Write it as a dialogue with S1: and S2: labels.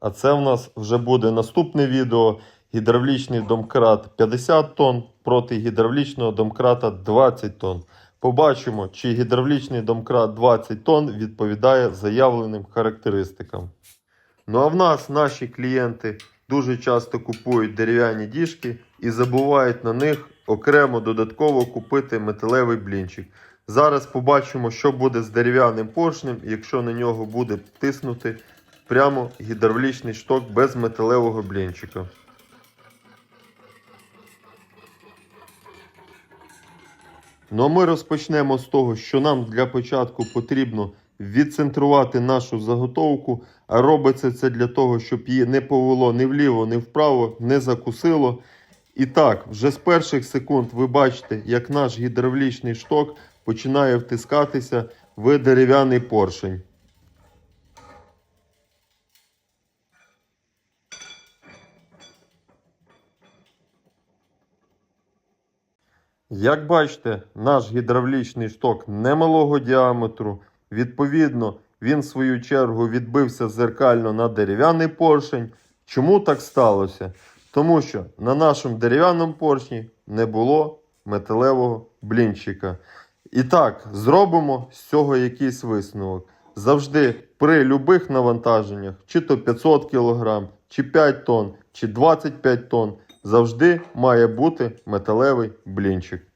S1: А це в нас вже буде наступне відео. Гідравлічний домкрат 50 тонн проти гідравлічного домкрата 20 тонн. Побачимо, чи гідравлічний домкрат 20 тонн відповідає заявленим характеристикам. Ну а в нас наші клієнти дуже часто купують дерев'яні діжки і забувають на них окремо додатково купити металевий блінчик. Зараз побачимо, що буде з дерев'яним поршнем, якщо на нього буде тиснути прямо гідравлічний шток без металевого блінчика. Ну а ми розпочнемо з того, що нам для початку потрібно відцентрувати нашу заготовку, а робиться це для того, щоб її не повело ні вліво, ні вправо, не закусило. І так, вже з перших секунд ви бачите, як наш гідравлічний шток починає втискатися в дерев'яний поршень. Як бачите, наш гідравлічний шток немалого діаметру. Відповідно, він в свою чергу відбився зеркально на дерев'яний поршень. Чому так сталося? Тому що на нашому дерев'яному поршні не було металевого блінчика. І так, зробимо з цього якийсь висновок. Завжди при любих навантаженнях, чи то 500 кг, чи 5 тонн, чи 25 тонн, завжди має бути металевий блінчик.